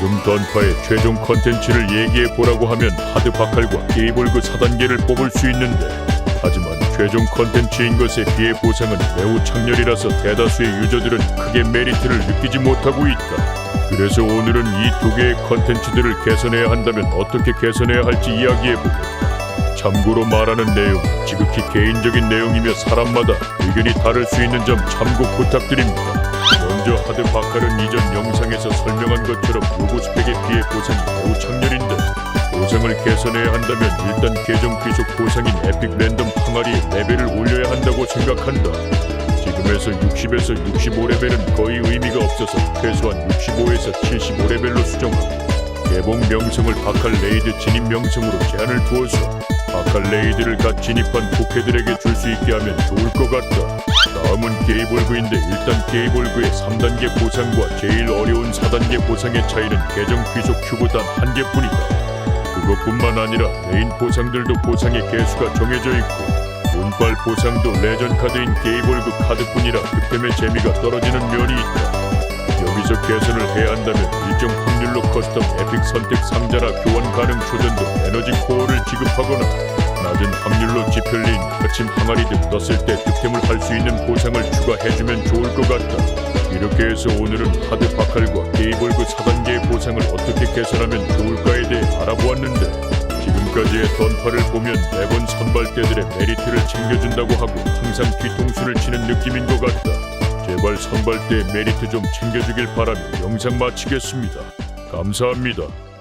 지금 던파의 최종 컨텐츠를 얘기해 보라고 하면 하드 바칼과 게이볼그 4단계를 뽑을 수 있는데 하지만 최종 컨텐츠인 것에 비해 보상은 매우 창렬이라서 대다수의 유저들은 크게 메리트를 느끼지 못하고 있다. 그래서 오늘은 이 두 개의 컨텐츠들을 개선해야 한다면 어떻게 개선해야 할지 이야기해 보겠다. 참고로 말하는 내용 지극히 개인적인 내용이며 사람마다 의견이 다를 수 있는 점 참고 부탁드립니다. 먼저 하드 바칼은 이전 영상에서 설명한 것처럼 로고 스펙에 비해 보상이 매우 창렬인데 보상을 개선해야 한다면 일단 계정 귀속 보상인 에픽 랜덤 항아리의 레벨을 올려야 한다고 생각한다. 지금에서 60에서 65레벨은 거의 의미가 없어서 최소한 65에서 75레벨로 수정하고 개봉 명성을 바칼 레이드 진입 명성으로 제한을 두어서 바칼 레이드를 갓 진입한 포켓들에게 줄 수 있게 하면 좋을 것 같다. 다음은 게이볼그인데 일단 게이볼그의 3단계 보상과 제일 어려운 4단계 보상의 차이는 계정 귀속 큐브 단 한 개뿐이다. 그것뿐만 아니라 메인 보상들도 보상의 개수가 정해져 있고 운빨 보상도 레전 카드인 게이볼그 카드뿐이라 득템의 재미가 떨어지는 면이 있다. 여기서 개선을 해야 한다면 일정 확률로 커스텀 에픽 선택 상자라 교환 가능 초전도 에너지 코어를 지급하거나 낮은 확률로 지펠린 거침 항아리 등 떴을 때 득템을 할 수 있는 보상을 추가해주면 좋을 것 같다. 이렇게 해서 오늘은 하드 바칼과 게이볼그 4단계의 보상을 어떻게 개선하면 좋을까에 대해 알아보았는데 지금까지의 던파를 보면 매번 선발대들의 메리트를 챙겨준다고 하고 항상 뒤통수를 치는 느낌인 것 같다. 제발 선발대 메리트 좀 챙겨주길 바라며 영상 마치겠습니다. 감사합니다.